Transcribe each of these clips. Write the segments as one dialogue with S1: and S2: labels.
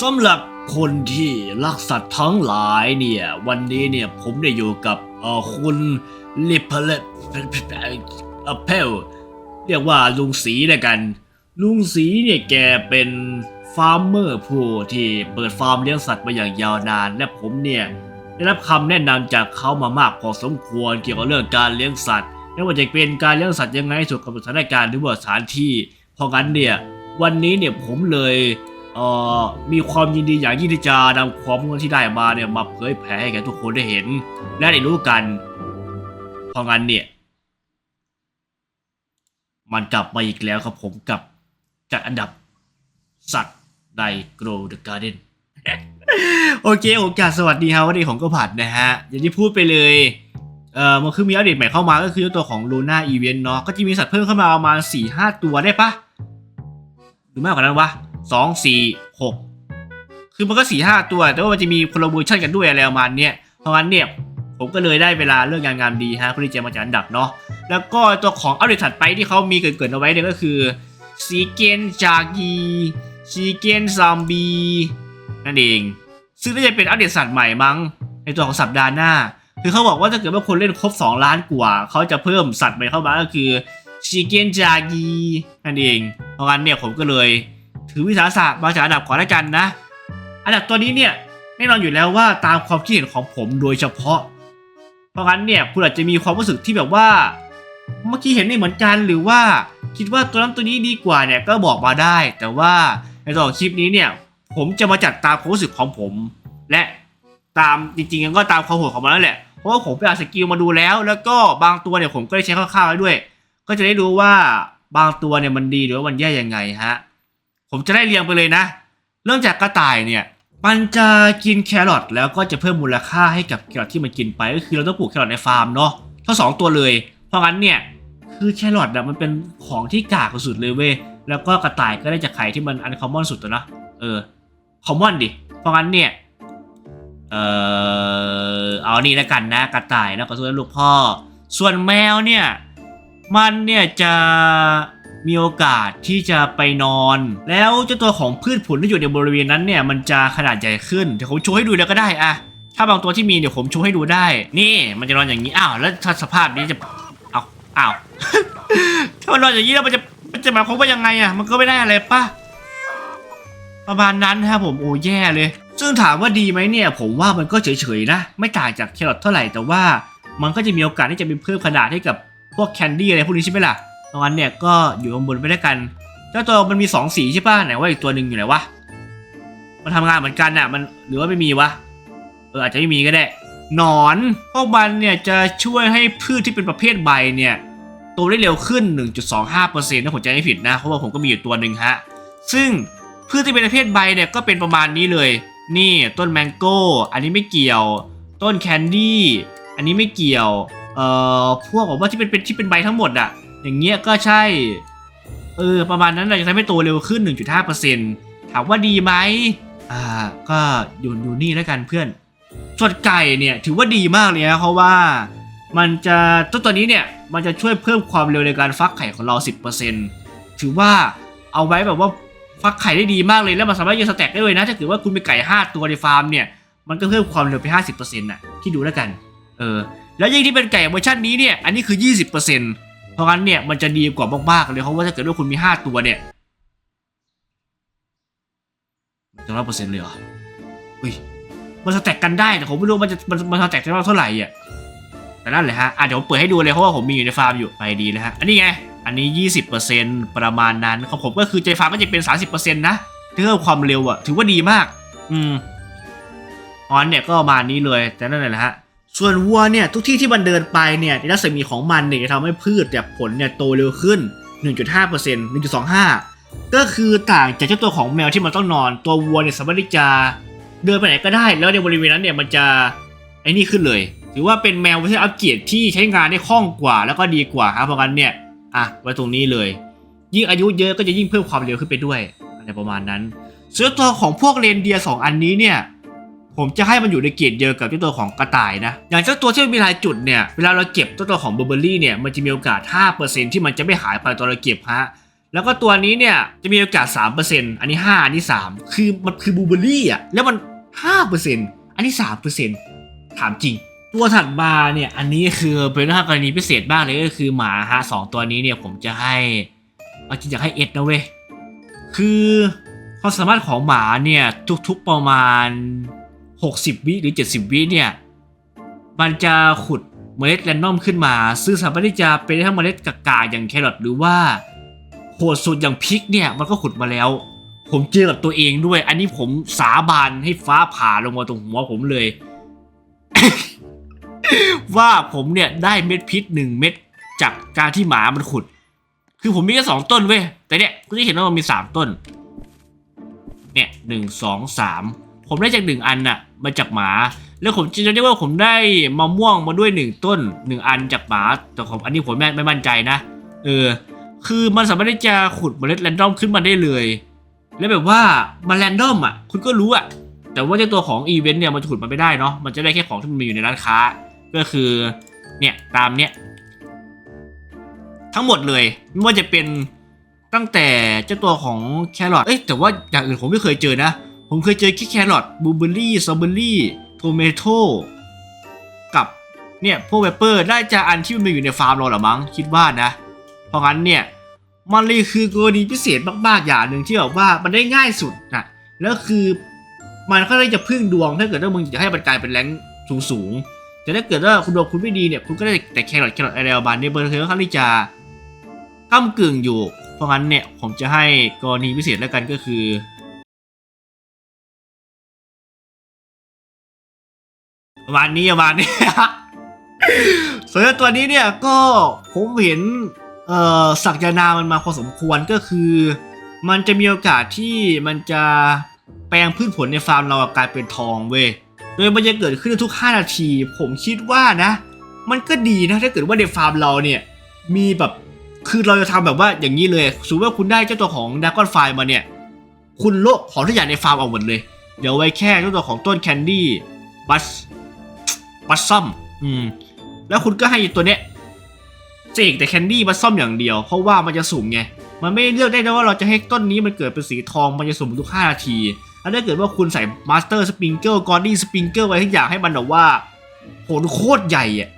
S1: สำหรับคนที่รักสัตว์ทั้งหลายเนี่ย วันนี้เนี่ยผมได้อยู่กับเอ่อคุณลิพเลเอเพลเรียกว่าลุงสีแล้วกัน ลุงสีเนี่ยแกเป็นฟาร์มเมอร์ผู้ที่เปิดฟาร์มเลี้ยงสัตว์มาอย่างยาวนาน และผมเนี่ยได้รับคำแนะนำจากเขามามากพอสมควรเกี่ยวกับเรื่องการเลี้ยงสัตว์ไม่ว่าจะเป็นการเลี้ยงสัตว์ยังไงให้ถูกกับสถานการณ์หรือว่าสถานที่เพราะงั้นเนี่ย วันนี้เนี่ยผมเลยเอ่อมีความยินดีอย่างยิ่งที่จะนำความรู้ที่ได้มาเนี่ยมาเผยแผ่ให้แก่ทุกคนได้เห็น และได้รู้กันเพราะงั้นเนี่ย มันกลับมาอีกแล้วครับผมกับจัดอันดับสัตว์ใน Grow the Garden โอเคโอกาสสวัสดีครับวันนี้ผมก็ผัดนะฮะ อย่างที่พูดไปเลยเอ่อมันคือมีอัปเดตใหม่เข้ามาก็คือตัวของ Luna Event เนาะก็จะมีสัตว์เพิ่มเข้ามาประมาณ4 5 ตัวได้ปะ รือมากกว่านั้นวะสองสี่หกคือมันก็สี่ห้าตัว แต่ว่ามันจะมีโคลาบอชันกันด้วยอะไรประมาณเนี้ยเพราะงั้นเนี่ยผมก็เลยได้เวลาเรื่องงานงามดีฮะเพื่อที่จะมาจัดอันดับเนาะแล้วก็ตัวของอัปเดตถัดไปที่เขามีเกรินๆเอาไว้เนี่ยก็คือซีเกนจากีซีเกนซอมบีนั่นเอง ซึ่งน่าจะเป็นอัปเดตสัตว์ใหม่มั้ง ในตัวของสัปดาห์หน้า คือเขาบอกว่าถ้าเกิดว่าคนเล่นครบ 2 ล้านกว่า เขาจะเพิ่มสัตว์ใหม่เข้ามาก็คือ ชิเกนจากีนั่นเองเพราะงั้นเนี่ยผมก็เลยถือวิสาสะมาจากอันดับก่อนแล้วกันนะ อันดับตัวนี้เนี่ยแน่นอนอยู่แล้วว่าตามความคิดเห็นของผมโดยเฉพาะ เพราะงั้นเนี่ยคุณอาจจะมีความรู้สึกที่แบบว่า เมื่อกี้เห็นไม่เหมือนกันหรือว่าคิดว่าตัวนั้นตัวนี้ดีกว่าเนี่ยก็บอกมาได้ แต่ว่าในตอนคลิปนี้เนี่ยผมจะมาจัดตามความรู้สึกของผม และตามจริงๆก็ตามความโหดของมันนั่นแหละเพราะว่าผมไปอ่านสกิลมาดูแล้ว แล้วก็บางตัวเนี่ยผมก็ได้ใช้คร่าวๆไว้ด้วย ก็จะได้รู้ว่าบางตัวเนี่ยมันดีหรือว่ามันแย่ยังไงฮะ ผมจะได้เรียงไปเลยนะ เริ่มจากกระต่ายเนี่ย มันจะกินแครอทแล้วก็จะเพิ่มมูลค่าให้กับแครอทที่มันกินไป ก็คือเราต้องปลูกแครอทในฟาร์มเนาะทั้งสองตัวเลย เพราะงั้นเนี่ยคือแครอทอะมันเป็นของที่กากสุดเลยเว้ย แล้วก็กระต่ายก็ได้จากไข่ที่มันอันคอมมอนสุดตัวนะ เออ คอมมอนดิ เพราะงั้นเนี่ย เออเอานี่แล้วกันนะ กระต่ายนะขอโทษนลูกพ่อ ส่วนแมวเนี่ย มันเนี่ยจะมีโอกาสที่จะไปนอน แล้วเจ้าตัวของพืชผลที่อยู่ในบริเวณนั้นเนี่ยมันจะขนาดใหญ่ขึ้นเดี๋ยวผมโชว์ให้ดูแล้วก็ได้อะถ้าบางตัวที่มีเดี๋ยวผมโชว์ให้ดูได้ นี่มันจะนอนอย่างนี้อ้าวแล้วถ้าสภาพนี้จะเอาอ้าวถ้ามันนอนอย่างนี้แล้วมันจะมันจะหมายความว่ายังไงอะมันก็ไม่ได้อะไรปะประมาณนั้นครับผมโอ้แย่เลย ซึ่งถามว่าดีไหมเนี่ย ผมว่ามันก็เฉยๆนะ ไม่ต่างจากแครอทเท่าไหร่แต่ว่ามันก็จะมีโอกาสที่จะมีเพิ่มขนาดให้กับ พวกแคนดี้อะไรพวกนี้ใช่ไหมล่ะตรงนั้นเนี่ยก็อยู่ข้างบนไปด้วยกันเจ้าตัวมันมีสองสีใช่ป่ะไหนว่าอีกตัวหนึ่งอยู่ไหนวะมันทำงานเหมือนกันน่ะมันหรือว่าไม่มีวะเอออาจจะไม่มีก็ได้หนอนพวกมันเนี่ยจะช่วยให้พืชที่เป็นประเภทใบเนี่ยโตได้เร็วขึ้น 1.25%ถ้าผมจำไม่ผิดนะเพราะว่าผมก็มีอยู่ตัวหนึ่งฮะซึ่งพืชที่เป็นประเภทใบเนี่ยก็เป็นประมาณนี้เลย นี่ต้นแมงโก้ อันนี้ไม่เกี่ยว ต้นแคนดี้อันนี้ไม่เกี่ยว เอ่อพวกผมว่าที่เป็นเป็นที่เป็นใบทั้งหมดอะอย่างเงี้ยก็ใช่ เออ ประมาณนั้นเราจะทำให้โตเร็วขึ้น 1.5%ถามว่าดีไหมอ่า ก็อยู่อยู่นี่แล้วกันเพื่อนส่วนไก่เนี่ยถือว่าดีมากเลยนะเพราะว่ามันจะต้นตัวนี้เนี่ยมันจะช่วยเพิ่มความเร็วในการฟักไข่ของเรา 10%ถือว่าเอาไว้แบบว่าฟักไข่ได้ดีมากเลยแล้วมันสามารถยืนสแต็กได้เลยนะถ้าเกิดว่าคุณมีไก่ 5 ตัวในฟาร์มเนี่ยมันก็เพิ่มความเร็วไป 50%น่ะที่ดูแล้วกัน เออ แล้วยิ่งที่เป็นไก่เวอร์ชันนี้เนี่ยอันนี้คือ 20%เพราะงั้นเนี่ยมันจะดีกว่ามากๆเลยเพราะว่าถ้าเกิดว่าคุณมี 5 ตัวเนี่ยมันจะร้อยเปอร์เซ็นต์เลยเหรออุ้ยมันสแต็กกันได้แต่ผมไม่รู้มันจะมันมันสแต็กได้เท่าไหร่อะแต่นั่นแหละฮะอะเดี๋ยวผมเปิดให้ดูเลยเพราะว่าผมมีอยู่ในฟาร์มอยู่ไปดีเลยฮะอันนี้ไงอันนี้ 20%ประมาณนั้นของผมก็คือใจฟาร์มก็จะเป็น 30%นะเพิ่มความเร็วอะถือว่าดีมาก อืมออนเนี่ยก็ประมาณนี้เลยแต่นั่นแหละฮะ ส่วนวัวเนี่ยทุกที่ที่มันเดินไปเนี่ยในรัศมีของมันเนี่ยจะทำให้พืชแบบผลเนี่ยโตเร็วขึ้น 1.5% 1.25 ก็คือต่างจากเจ้าตัวของแมวที่มันต้องนอน ตัววัวเนี่ยสามารถที่จะเดินไปไหนก็ได้ แล้วในบริเวณนั้นเนี่ยมันจะไอ้นี่ขึ้นเลย ถือว่าเป็นแมวที่อัปเกรดที่ใช้งานได้คล่องกว่า แล้วก็ดีกว่าครับเพราะงั้นเนี่ยอะไว้ตรงนี้เลย ยิ่งอายุเยอะก็จะยิ่งเพิ่มความเร็วขึ้นไปด้วยอะไรประมาณนั้นส่วนตัวของพวกเรนเดียร์สองอันนี้เนี่ย ผมจะให้มันอยู่ในเกรดเดียวกับเจ้าตัวของกระต่ายนะ อย่างเจ้าตัวที่มีลายจุดเนี่ย เวลาเราเก็บเจ้าตัวของเบอร์เบอรี่เนี่ย มันจะมีโอกาส 5%ที่มันจะไม่หายไปตอนเราเก็บฮะ แล้วก็ตัวนี้เนี่ย จะมีโอกาส 3%อันนี้ 5 อันนี้ 3 คือมันคือบูเบอรี่อะ แล้วมัน 5%อันนี้ 3%ถามจริง ตัวถัดมาเนี่ย อันนี้คือเป็นองกรณีพิเศษบ้างเลยก็คือหมาฮะสองตัวนี้เนี่ยผมจะให้เอาจริงอยากให้เอ็ดนะเว้ย คือความสามารถของหมาเนี่ยทุกๆประมาณ 60 วิหรือ 70 วิเนี่ย มันจะขุดเมล็ดแรนดอมขึ้นมา ซึ่งสามารถที่จะเป็นทั้งเมล็ดกากาอย่างแครอทหรือว่าโหดสุดอย่างพริกเนี่ยมันก็ขุดมาแล้ว ผมเจอกับตัวเองด้วย อันนี้ผมสาบานให้ฟ้าผ่าลงมาตรงหัวผมเลย ว่าผมเนี่ยได้เม็ดพิษหนึ่งเม็ดจากการที่หมามันขุด คือผมมีแค่สองต้นเว้ยแต่เนี่ยกูจะเห็นว่ามันมีสามต้น เนี่ยหนึ่งสองสามผมได้จากหนึ่งอันน่ะ มาจากหมา แล้วผมจะเรียกว่าผมได้มะม่วงมาด้วยหนึ่งต้นหนึ่งอันจากหมาแต่ของอันนี้ผมไม่ไม่มั่นใจนะ เออ คือมันสามารถที่จะขุดเมล็ดแรนดอมขึ้นมาได้เลย แล้วแบบว่ามันแรนดอมอะ คุณก็รู้อะ แต่ว่าเจ้าตัวของอีเวนต์เนี่ยมันจะขุดมาไม่ได้เนาะมันจะได้แค่ของที่มันมีอยู่ในร้านค้า ก็คือเนี่ยตามเนี้ยทั้งหมดเลยไม่ว่าจะเป็นตั้งแต่เจ้าตัวของแครอทเอ้ยแต่ว่าอย่างอื่นผมไม่เคยเจอนะ ผมเคยเจอแค่แครอทบลูเบอร์รี่สตรอเบอรี่โทเมโตกับเนี่ยพวกเวเปอร์ได้จากอันที่มันอยู่ในฟาร์มเราหรอมั้งคิดว่านะ เพราะงั้นเนี่ยมันเลยคือกรณีพิเศษมากๆอย่างหนึ่งที่แบบว่ามันได้ง่ายสุดนะแล้วคือมันก็เลยจะพึ่งดวงถ้าเกิดว่ามึงจะให้มันกลายเป็นแรงสูงสูงๆแต่ถ้าเกิดว่าคุณดวงคุณไม่ดีเนี่ยคุณก็ได้แต่แครอทแครอทอะไรประมาณนี้เบอร์เธอค่อนข้างที่จะก้ากึ่งอยู่ เพราะงั้นเนี่ยผมจะให้กรณีพิเศษแล้วกันก็คือ ประมาณนี้ประมาณนี้ ส่วนตัวนี้เนี่ยก็ผมเห็นเอ่อศักยนามันมาพอสมควรก็คือ มันจะมีโอกาสที่มันจะแปลงพืชผลในฟาร์มเรากลายเป็นทองเว้ยโดยมันจะเกิดขึ้นทุก 5 นาที ผมคิดว่านะ มันก็ดีนะถ้าเกิดว่าในฟาร์มเราเนี่ยมีแบบคือเราจะทำแบบว่าอย่างนี้เลยสมมติว่าคุณได้เจ้าตัวของด r a ก้อนไฟมาเนี่ย คุณโลกของทุกอย่างในฟาร์มเอาหมดเลย เดี๋ยวไว้แค่เจ้าตัวของต้นแคนดี้บัส บัสซัมอืม แล้วคุณก็ให้ตัวเนี้ยเสกแต่แคนดี้บัสซัมอย่างเดียว เพราะว่ามันจะสุ่มไง มันไม่เลือกได้นะว่าเราจะให้ต้นนี้มันเกิดเป็นสีทองมันจะสุ่มทุก 5 นาที แล้วถ้าเกิดว่าคุณใส่มาสเตอร์สปริงเกิลกอร์ดี้สปริงเกิลไว้ทุกอย่างให้มันแบบว่าผลโคตรใหญ่อะ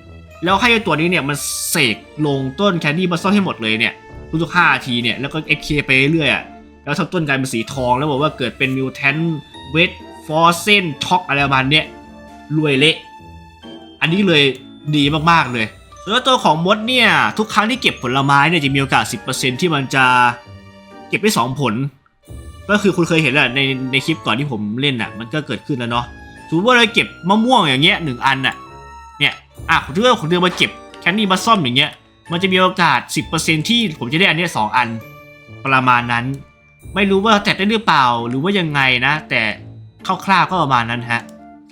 S1: แล้วให้ตัวนี้เนี่ยมันเสกลงต้นแคนดี้บัสซัมให้หมดเลยเนี่ยทุกๆ5นาทีเนี่ยแล้วก็ XK ไปเรื่อยๆอะแล้วถ้าต้นกลายเป็นสีทองแล้วบอกว่าเกิดเป็นมิวแทนเวทฟอร์เซนช็อกอะไรประมาณเนี้ยรวยเละ อันนี้เลยดีมากๆเลยส่วนตัวของมดเนี่ยทุกครั้งที่เก็บผลไม้เนี่ยจะมีโอกาส 10%ที่มันจะเก็บได้ 2 ผล ก็คือคุณเคยเห็นแหละในในคลิปก่อนที่ผมเล่นน่ะมันก็เกิดขึ้นแล้วเนาะสมมติว่าเราเก็บมะม่วงอย่างเงี้ยหนึ่งอันน่ะเนี่ยอะผมถือว่าผมเดินมาเก็บแคนดี้มาซ่อมอย่างเงี้ยมันจะมีโอกาส 10%ที่ผมจะได้อันเนี้ยสองอันประมาณนั้น ไม่รู้ว่าแตะได้หรือเปล่าหรือว่ายังไงนะ แต่คร่าวๆก็ประมาณนั้นฮะ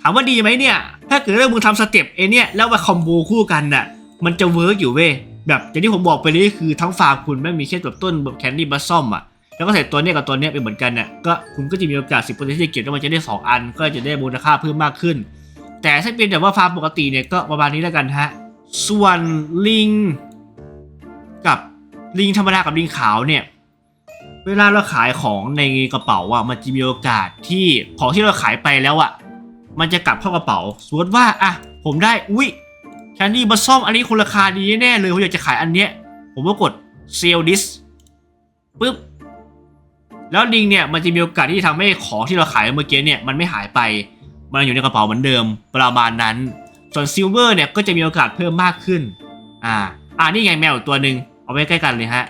S1: ถามว่าดีไหมเนี่ย ถ้าเกิดว่ามึงทำสเต็ปเอเนี่ยแล้วมาคอมโบคู่กันน่ะ มันจะเวิร์กอยู่เว้ยแบบอย่างที่ผมบอกไปนี่คือทั้งฟาร์มคุณไม่มีแค่แบบต้นแบบแคนดี้บัสซอมอะแล้วก็ใส่ตัวเนี้ยกับตัวเนี้ยเป็นเหมือนกันน่ะก็คุณก็จะมีโอกาส10%ที่จะเก็บแล้วมันจะได้ 2 อัน ก็จะได้มูลค่าเพิ่มมากขึ้น แต่ถ้าเป็นแบบว่าฟาร์มปกติเนี่ยก็ประมาณนี้แล้วกันฮะส่วนลิง กับลิงธรรมดากับลิงขาวเนี่ยเวลาเราขายของในกระเป๋าอะมันจะมีโอกาสที่ของที่เราขายไปแล้วอะ มันจะกลับเข้ากระเป๋าสมมติว่าอะผมได้อุ้ยแคนดี้บัสซอมอันนี้คุณราคาดีแน่เลยผมอยากจะขายอันเนี้ยผมก็กดเซลดิสปึ๊บแล้วลิงเนี่ยมันจะมีโอกาสที่จะทำให้ของที่เราขายเมื่อกี้เนี่ยมันไม่หายไป มันอยู่ในกระเป๋าเหมือนเดิมประมาณนั้น ส่วนซิลเวอร์เนี่ยก็จะมีโอกาสเพิ่มมากขึ้น อ่า อ่านี่ไงแมวตัวหนึ่งเอาไว้ใกล้กันเลยฮะ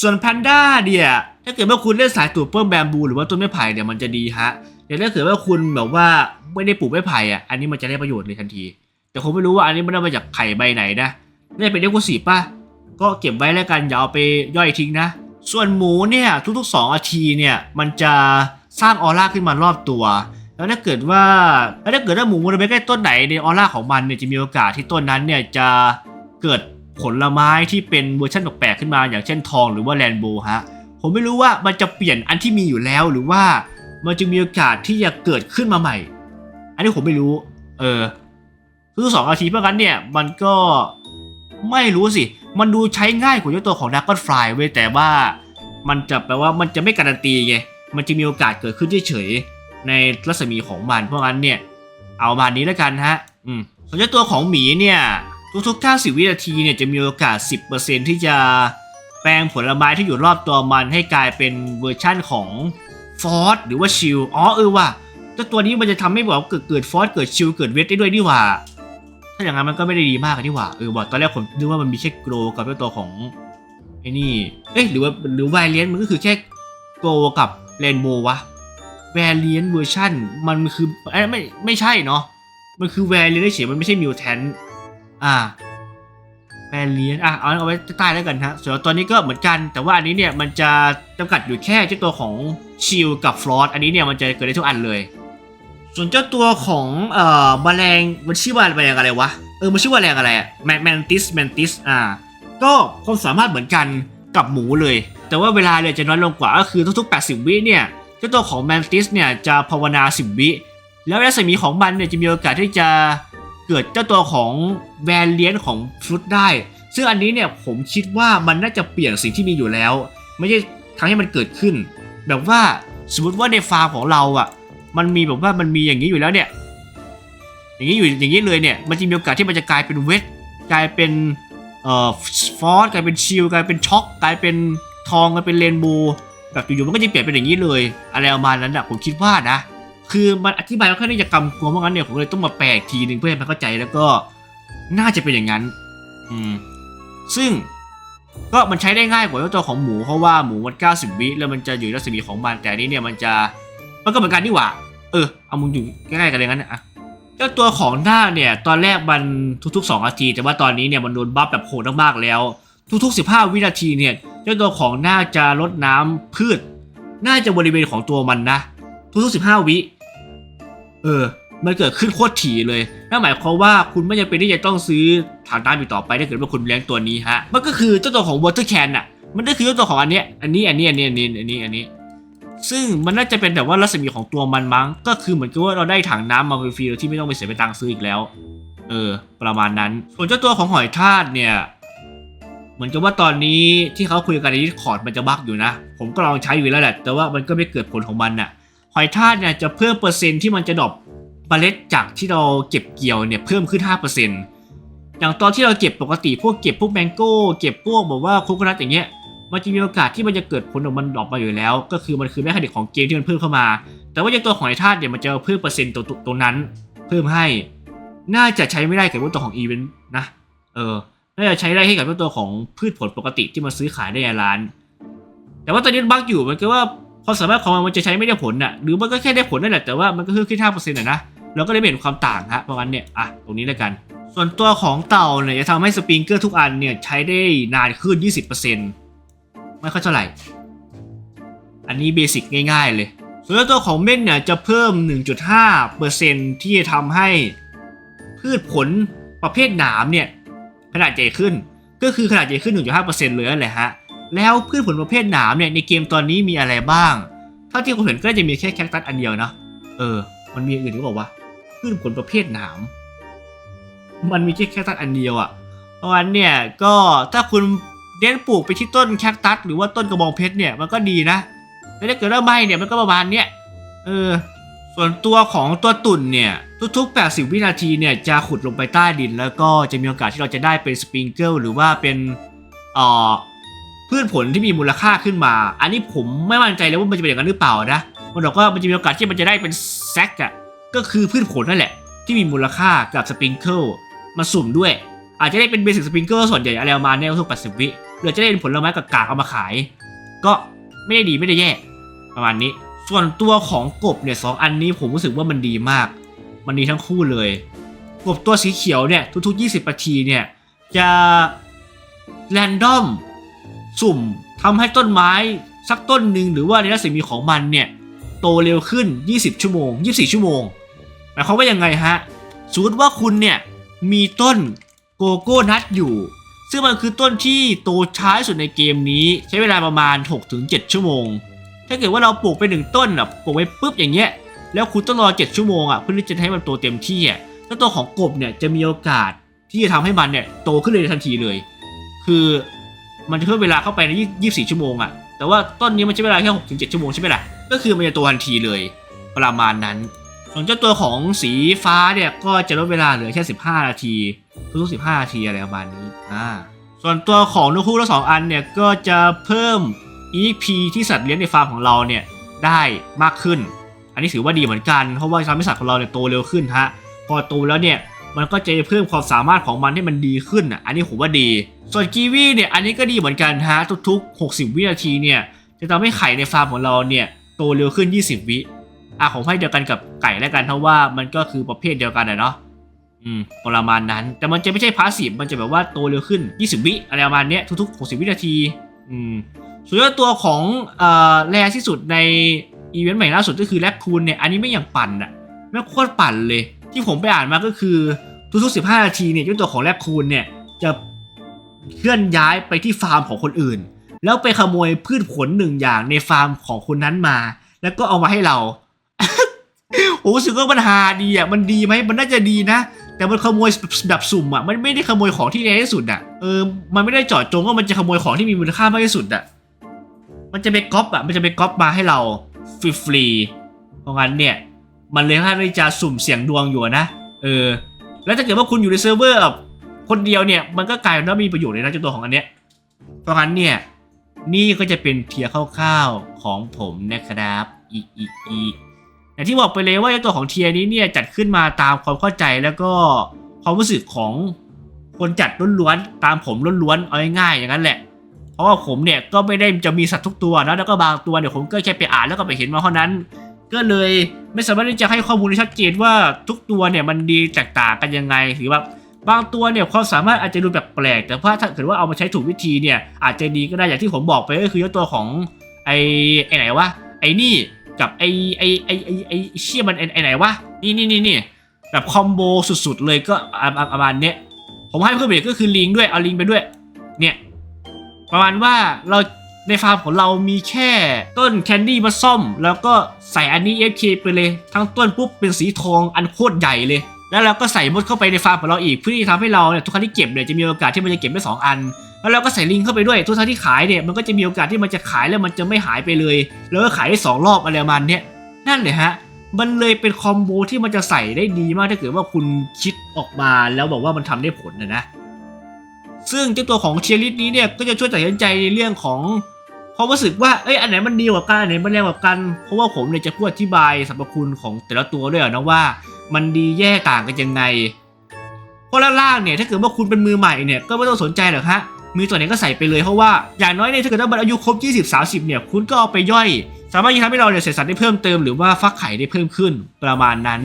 S1: ส่วนแพนด้าเนี่ยถ้าเกิดว่าคุณเล่นสายตูดเปิ้ลแบมบูหรือว่าต้นไม้ไผ่เนี่ยมันจะดีฮะ แต่ถ้าเกิดว่าคุณแบบว่าไม่ได้ปลูกไม้ไผ่อะ อันนี้มันจะได้ประโยชน์เลยทันที แต่ผมไม่รู้ว่าอันนี้มันได้มาจากไผ่ใบไหนนะน่าจะเป็นเอกลูซีป่ะ ก็เก็บไว้แล้วกันอย่าเอาไปย่อยทิ้งนะ ส่วนหมูเนี่ยทุกๆ2นาทีเนี่ยมันจะสร้างออร่าขึ้นมารอบตัว แล้วถ้าเกิดว่าแล้วถ้าเกิดว่าหมูมันไปใกล้ต้นไหนในออร่าของมันเนี่ยจะมีโอกาสที่ต้นนั้นเนี่ยจะเกิดผลไม้ที่เป็นเวอร์ชันแปลกๆขึ้นมาอย่างเช่นทองหรือว่าแรนโบฮะผมไม่รู้ว่ามันจะเปลี่ยนอันที่มีอยู่แล้วหรือว่า มันจะมีโอกาสที่จะเกิดขึ้นมาใหม่ อันนี้ผมไม่รู้ เออคือสองนาทีเพราะงั้นเนี่ย มันก็ไม่รู้สิ มันดูใช้ง่ายกว่าเจ้าตัวของดักกอนฟลายเว้ยแต่ว่ามันจะแปลว่ามันจะไม่การันตีไง มันจะมีโอกาสเกิดขึ้นเฉยๆในรัศมีของมัน เพราะงั้นเนี่ย เอามานี้แล้วกันฮะ อืมส่วนเจ้าตัวของหมีเนี่ยทุกๆ90 วินาทีเนี่ยจะมีโอกาส 10%ที่จะแปลงผลไม้ที่อยู่รอบตัวมันให้กลายเป็นเวอร์ชั่นของ ฟอสหรือว่าชิลอ๋อเออว่ะเจ้าตัวนี้มันจะทำให้แบบเกิดเกิดฟอสเกิดชิลเกิดเวทได้ด้วยนี่หว่า ถ้าอย่างนั้นมันก็ไม่ได้ดีมากนี่หว่าเออว่ะตอนแรกผมนึกว่ามันมีแค่โกรกับตัวของไอ้นี่เอ๊ะหรือว่าหรือวเลียนมันก็คือแค่โกรกับเรนโบว์วะแวรเลียนเวอร์ชันมันคือเอ้ยไม่ไม่ใช่เนาะมันคือแวรเลียนเฉยมันไม่ใช่มิวแทนอ่า แวรเลียนอะเอาเอาไว้ใต้แล้วกันฮะส่วนตัวนี้ก็เหมือนกัน แต่ว่าอันนี้เนี่ยมันจะจำกัดอยู่แค่เจ้าตัวของชิลกับฟลอสอันนี้เนี่ยมันจะเกิดได้ทุกอันเลย ส่วนเจ้าตัวของเอ่อแมลงมันชื่อว่าแมลงอะไรวะเออมันชื่อว่าแมลงอะไรอะแมแมนติสแมนติสอ่าก็ความสามารถเหมือนกันกับหมูเลย แต่ว่าเวลาเนี่ยจะน้อยลงกว่าก็คือทุกๆ 80 วิเนี่ยเจ้าตัวของแมนติสเนี่ยจะภาวนา 10 วิแล้วรัศมีของมันเนี่ยจะมีโอกาสที่จะ เกิดเจ้าตัวของแวรเลียนของฟลุตได้ ซึ่งอันนี้เนี่ยผมคิดว่ามันน่าจะเปลี่ยนสิ่งที่มีอยู่แล้ว ไม่ใช่ทำให้มันเกิดขึ้น แบบว่าสมมติว่าในฟาร์มของเราอะ มันมีแบบว่ามันมีอย่างนี้อยู่แล้วเนี่ย อย่างนี้อยู่อย่างนี้เลยเนี่ย มันจะมีโอกาสที่มันจะกลายเป็นเวทกลายเป็นเอ่อฟอสกลายเป็นชิลกลายเป็นช็อกกลายเป็นทองกลายเป็นเรนโบว์แบบอยู่ๆมันก็จะเปลี่ยนเป็นอย่างนี้เลย อะไรประมาณนั้นอะผมคิดว่านะ คือมันอธิบายค่อนข้างที่จะกำกวเพราะงั้นเนี่ยผมเลยต้องมาแปลอีกทีหนึ่งเพื่อให้มันเข้าใจแล้วก็น่าจะเป็นอย่างนั้น อืม ซึ่งก็มันใช้ได้ง่ายกว่าตัวของหมูเพราะว่าหมูมัน 90 วิแล้วมันจะอยู่รัศมีของมันแต่นี้เนี่ยมันจะมันก็เหมือนกันนี่หว่า เออเอามึงอยู่ใกล้ๆกันเลยงั้นนะอะเจ้าตัวของหน้าเนี่ยตอนแรกมันทุกๆ 2 นาที แต่ว่าตอนนี้เนี่ยมันโดนบัฟแบบโหดมากๆแล้ว ทุกๆ 15 วินาทีเนี่ยเจ้าตัวของหน้าจะลดน้ำพืช น่าจะบริเวณของตัวมันนะ ทุกๆ 15 วิ เออ มันเกิดขึ้นโคตรถี่เลย นั่นหมายความว่าคุณไม่จำเป็นที่จะต้องซื้อถังน้ำอีกต่อไปถ้าเกิดว่าคุณเลี้ยงตัวนี้ฮะ มันก็คือเจ้าตัวของ water can น่ะ มันก็คือเจ้าตัวของอันเนี้ย อันนี้ อันนี้ อันนี้ อันนี้ อันนี้ อันนี้ ซึ่งมันน่าจะเป็นแบบว่ารัศมีของตัวมันมั้ง ก็คือเหมือนกับว่าเราได้ถังน้ำมาฟรีๆโดยที่ไม่ต้องไปเสียไปตังค์ซื้ออีกแล้ว เออ ประมาณนั้น ส่วนเจ้าตัวของหอยทากเนี่ยเหมือนกับว่าตอนนี้ที่เขาคุยกันใน Discord มันจะบั๊กอยู่นะ ผมก็ลองใช้อยู่แล้วแหละ แต่ว่ามันก็ไม่เกิดผลของมันน่ะ อยทากเนี่ยจะเพิ่มเปอร์เซ็นต์ที่มันจะดรอปเมล็ดจากที่เราเก็บเกี่ยวเนี่ยเพิ่มขึ้น 5%อย่างตอนที่เราเก็บปกติพวกเก็บพวกแมงโก้เก็บพวกแบบว่าโคโคนัทอย่างเงี้ยมันจะมีโอกาสที่มันจะเกิดผลของมันดรอปมาอยู่แล้ว ก็คือมันคือแม่คานิกของเกมที่มันเพิ่มเข้ามา แต่ว่าอย่างตัวของหอยทากเนี่ยมันจะเพิ่มเปอร์เซ็นต์ตัวตัวตรงนั้น เพิ่มให้ น่าจะใช้ไม่ได้กับตัวของอีเวนต์นะเออน่าจะใช้ได้ให้กับตัวของพืชผลปกติที่มาซื้อขายได้ในร้าน แต่ว่าตอนนี้บั๊กอยู่มันก็ว่า ความสามารถของมันมันจะใช้ไม่ได้ผลน่ะหรือมันก็แค่ได้ผลนั่นแหละแต่ว่ามันก็คือแค่ห้าเปอร์เซ็นต์นะ เราก็ได้เห็นความต่างฮะเพราะงั้นเนี่ยอะตรงนี้แล้วกัน ส่วนตัวของเต่าเนี่ยจะทำให้สปริงเกอร์ทุกอันเนี่ยใช้ได้นานขึ้น 20%ไม่ค่อยเท่าไหร่ อันนี้เบสิกง่าย ๆ เลย ส่วนตัวของเม่นเนี่ยจะเพิ่ม 1.5%ที่จะทำให้พืชผลประเภทหนามเนี่ยขนาดใหญ่ขึ้น ก็คือขนาดใหญ่ขึ้น 1.5%เลยนั่นแหละฮะ แล้วพืชผลประเภทหนามเนี่ยในเกมตอนนี้มีอะไรบ้าง เท่าที่ผมเห็นก็จะมีแค่แคคตัสอันเดียวนะ เออ มันมีอื่นหรือเปล่าวะ พืชผลประเภทหนาม มันมีแค่แคคตัสอันเดียวอะ่ะเพราะงั้นเนี่ยก็ถ้าคุณเน้นปลูกไปที่ต้นแคคตัสหรือว่าต้นกระบองเพชรเนี่ยมันก็ดีนะแต่ถ้าเกิดว่าไม่เนี่ยมันก็ประมาณเนี้ย เออ ส่วนตัวของตัวตุ่นเนี่ยทุกๆ 80 วินาทีเนี่ยจะขุดลงไปใต้ดิน แล้วก็จะมีโอกาสที่เราจะได้เป็นสปริงเกิลหรือว่าเป็นอ่อ พืชผลที่มีมูลค่าขึ้นมา อันนี้ผมไม่มั่นใจเลยว่ามันจะเป็นอย่างนั้นหรือเปล่านะมันบอกว่ามันจะมีโอกาสที่มันจะได้เป็นแซกอะก็คือพืชผลนั่นแหละ ที่มีมูลค่ากับสปริงเกิลมาสุ่มด้วย อาจจะได้เป็นเบสิกสปริงเกิลส่วนใหญ่อะไรประมาณนี้ทุก80วิหรือจะได้เป็นผลไม้กากเอามาขาย ก็ไม่ได้ดีไม่ได้แย่ ประมาณนี้ ส่วนตัวของกบเนี่ยสองอันนี้ผมรู้สึกว่ามันดีมาก มันดีทั้งคู่เลย กบตัวสีเขียวเนี่ยทุกๆ 20นาทีเนี่ยจะแรนดอม สุ่มทำให้ต้นไม้สักต้นหนึ่งหรือว่าในรัศมีของมันเนี่ยโตเร็วขึ้น 20 ชั่วโมง 24 ชั่วโมงหมายความว่ายังไงฮะสมมติว่าคุณเนี่ยมีต้นโกโก้นัทอยู่ ซึ่งมันคือต้นที่โตช้าสุดในเกมนี้ ใช้เวลาประมาณ 6-7 ชั่วโมง ถ้าเกิดว่าเราปลูกไปหนึ่งต้นอะปลูกไว้ปุ๊บอย่างเงี้ยแล้วคุณต้องรอ 7 ชั่วโมงอะเพื่อที่จะให้มันโตเต็มที่อะแล้วตัวของกบเนี่ยจะมีโอกาสที่จะทำให้มันเนี่ยโตขึ้นเลยทันทีเลย คือ มันจะเพิ่มเวลาเข้าไปใน24ชั่วโมงอะแต่ว่าต้นนี้มันใช้เวลาแค่หกถึงเจ็ดชั่วโมงใช่ไหมล่ะ ก็คือมันจะตัวทันทีเลยประมาณนั้น ส่วนเจ้าตัวของสีฟ้าเนี่ยก็จะลดเวลาเหลือแค่15นาที ทุกๆ15นาทีอะไรประมาณนี้อ่าส่วนตัวของนกคู่ทั้งสองอันเนี่ยก็จะเพิ่ม EP ที่สัตว์เลี้ยงในฟาร์มของเราเนี่ยได้มากขึ้น อันนี้ถือว่าดีเหมือนกัน เพราะว่าทำให้สัตว์ของเราเนี่ยโตเร็วขึ้นฮะ พอโตแล้วเนี่ย มันก็จะเพิ่มความสามารถของมันให้มันดีขึ้นอะอันนี้ผมว่าดี ส่วนกีวีเนี่ยอันนี้ก็ดีเหมือนกันฮะทุกๆ 60 วินาทีเนี่ยจะทำให้ไข่ในฟาร์มของเราเนี่ยโตเร็วขึ้น 20 วิอะผมให้เดียวกันกับไก่แล้วกันเพราะว่ามันก็คือประเภทเดียวกันอะเนาะอืมประมาณนั้น แต่มันจะไม่ใช่พาสซีฟมันจะแบบว่าโตเร็วขึ้น 20 วิอะไรประมาณเนี้ยทุกๆ 60 วินาทีอืมส่วนตัวของเอ่อแรที่สุดในอีเวนต์ใหม่ล่าสุดก็คือแรปคูนเนี่ยอันนี้ไม่อย่างปั่นอะไม่โคตรปั่นเลย ที่ผมไปอ่านมาก็คือทุกๆ 15 นาทีเนี่ยเจ้าตัวของแรปคูนเนี่ยจะเคลื่อนย้ายไปที่ฟาร์มของคนอื่น แล้วไปขโมยพืชผลหนึ่งอย่างในฟาร์มของคนนั้นมา แล้วก็เอามาให้เราโอ้รู้สึกว่ามันฮาดีอะมันดีไหมมันน่าจะดีนะ แต่มันขโมยแบบสุ่มอะมันไม่ได้ขโมยของที่แรงที่สุดอะเออมันไม่ได้จาะจงว่ามันจะขโมยของที่มีมูลค่ามากที่สุดอะมันจะไปก๊อปอะมันจะไปก๊อปมาให้เราฟรีๆเพราะงั้นเนี่ย มันเลยค่อนข้างที่จะสุ่มเสี่ยงดวงอยู่นะ เออ แล้วถ้าเกิดว่าคุณอยู่ในเซิร์ฟเวอร์แบบคนเดียวเนี่ย มันก็กลายเป็นว่ามีประโยชน์เลยนะจตัวของอันเนี้ย เพราะงั้นเนี่ย นี่ก็จะเป็นเทียร์คร่าวๆของผมนะครับ อีอีอีอย่างที่บอกไปเลยว่าเจ้าตัวของเทียร์นี้เนี่ยจัดขึ้นมาตามความเข้าใจแล้วก็ความรู้สึกของคนจัดล้วนๆตามผมล้วนๆเอาง่ายๆอย่างนั้นแหละ เพราะว่าผมเนี่ยก็ไม่ได้จะมีสัตว์ทุกตัวนะแล้วก็บางตัวเนี่ยผมก็แค่ไปอ่านแล้วก็ไปเห็นมาเท่านั้น ก็เลยไม่สามารถที่จะให้ข้อมูลที่ชัดเจนว่าทุกตัวเนี่ยมันดีแตกต่างกันยังไงหรือว่าบางตัวเนี่ยความสามารถอาจจะดูแบบแปลกแต่ว่าถ้าเกิดว่าเอามาใช้ถูกวิธีเนี่ยอาจจะดีก็ได้อย่างที่ผมบอกไปก็คือตัวของไอ้ไอ้ไหนวะไอ้นี่กับไอ้ไอ้ไอ้ไอ้ไอ้เชี่ยมันไอ้ไหนวะนี่นี่นี่นี่แบบคอมโบสุดๆเลยก็ประมาณประมาณเนี้ยผมให้เพิ่มอีกก็คือลิงด้วยเอาลิงไปด้วยเนี่ยประมาณว่าเรา ในฟาร์มของเรามีแค่ต้นแคนดี้มาซ่อม แล้วก็ใส่อันนี้ FK ไปเลย ทั้งต้นปุ๊บเป็นสีทองอันโคตรใหญ่เลย แล้วเราก็ใส่มดเข้าไปในฟาร์มของเราอีกเพื่อที่จะทำให้เราเนี่ยทุกครั้งที่เก็บเนี่ยจะมีโอกาสที่มันจะเก็บได้สองอัน แล้วเราก็ใส่ลิงเข้าไปด้วยทุกครั้งที่ขายเนี่ยมันก็จะมีโอกาสที่มันจะขายแล้วมันจะไม่หายไปเลย แล้วก็ขายได้สองรอบอะไรประมาณเนี้ยนั่นเลยฮะมันเลยเป็นคอมโบที่มันจะใส่ได้ดีมากถ้าเกิดว่าคุณคิดออกมาแล้วบอกว่ามันทำได้ผลนะนะซึ่งเจ้าตัวของเทียริสนี้เนี่ยก็จะช่วยตัดสินใจในเรื่องของ ความรู้สึกว่าเอ้ยอันไหนมันดีกว่ากันอันไหนมันแรงกว่ากัน เพราะว่าผมเนี่ยจะพูดอธิบายสรรพคุณของแต่ละตัวด้วยนะว่า มันดีแย่ต่างกันยังไงเพราะล่างๆเนี่ยถ้าเกิดว่าคุณเป็นมือใหม่เนี่ยก็ไม่ต้องสนใจหรอกฮะมือตัวไหนก็ใส่ไปเลยเพราะว่าอย่างน้อยเนี่ยถ้าเกิดว่ามันอายุครบ 20 30 เนี่ยคุณก็เอาไปย่อย สามารถที่ทำให้เราเนี่ยเสร็จสรรได้เพิ่มเติมหรือว่าฟักไข่ได้เพิ่มขึ้นประมาณนั้น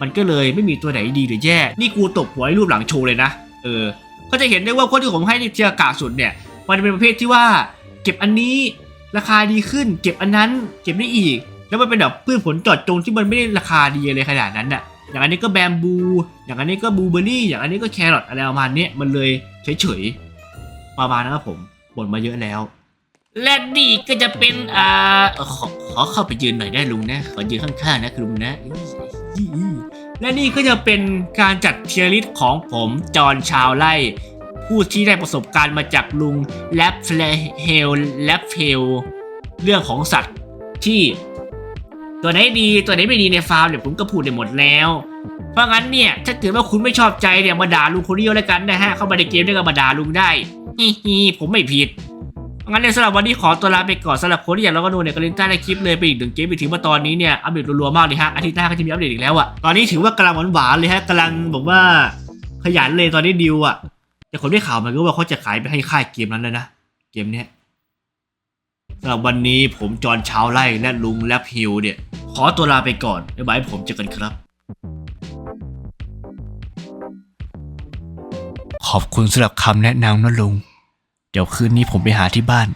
S1: มันก็เลยไม่มีตัวไหนดีหรือแย่นี่กูตบหัวให้รูปหลังโชว์เลยนะเออก็จะเห็นได้ว่าคนที่ผมให้ในเทียกาสุดเนี่ยมันเป็นประเภทที่ว่า เก็บอันนี้ราคาดีขึ้น เก็บอันนั้น เก็บได้อีก แล้วมันเป็นแบบพืชผลจอดจงที่มันไม่ได้ราคาดีอะไรขนาดนั้นน่ะอย่างอันนี้ก็แบมบู อย่างอันนี้ก็บลูเบอร์รี่ อย่างอันนี้ก็แครอทอะไรประมาณนี้มันเลยเฉยๆประมาณนั้นครับผมบ่นมาเยอะแล้ว และนี่ก็จะเป็นอ่าขอขอเข้าไปยืนหน่อยได้ลุงนะ ขอยืนข้างๆนะคุณลุงนะและนี่ก็จะเป็นการจัดเทียร์ลิสของผมจอห์นชาวไล่ ผู้ที่ได้ประสบการณ์มาจากลุงแลปเฟลเฮลแลปเฮลเรื่องของสัตว์ที่ ตัวไหนดีตัวไหนไม่ดีในฟาร์มเนี่ยผมก็พูดได้หมดแล้ว เพราะงั้นเนี่ยถ้าเกิดว่าคุณไม่ชอบใจเนี่ยมาด่าลุงคนเดียวแล้วกันนะฮะเข้ามาในเกมด้วยก็มาด่าลุงได้ฮิฮิผมไม่ผิดงั้นเนี่ยสำหรับวันนี้ขอตัวลาไปก่อนสำหรับคนที่อยากลองก็ดูเนี่ยก็ลิงก์ใต้ในคลิปเลยไปอีกหนึ่งเกมไปถึงว่าตอนนี้เนี่ยอัปเดตรัวๆมากเลยฮะอาทิตย์หน้าก็จะมีอัปเดตอีกแล้วอะตอนนี้ถือว่ากำลังหวานๆเลยฮะกำลังบอกว่าขยันเลยตอนนี้ดิวอะ แต่คนได้ข่าวมาก็ว่าเขาจะขายไปให้ค่ายเกมนั้นแล้วนะ เกมเนี้ยสำหรับวันนี้ผมจอนชาวไล่และลุงแลบฮิวเนี่ย ขอตัวลาไปก่อนบ๊ายบายผมเจอกันครับ ขอบคุณสำหรับคำแนะนำนะลุง เดี๋ยวคืนนี้ผมไปหาที่บ้าน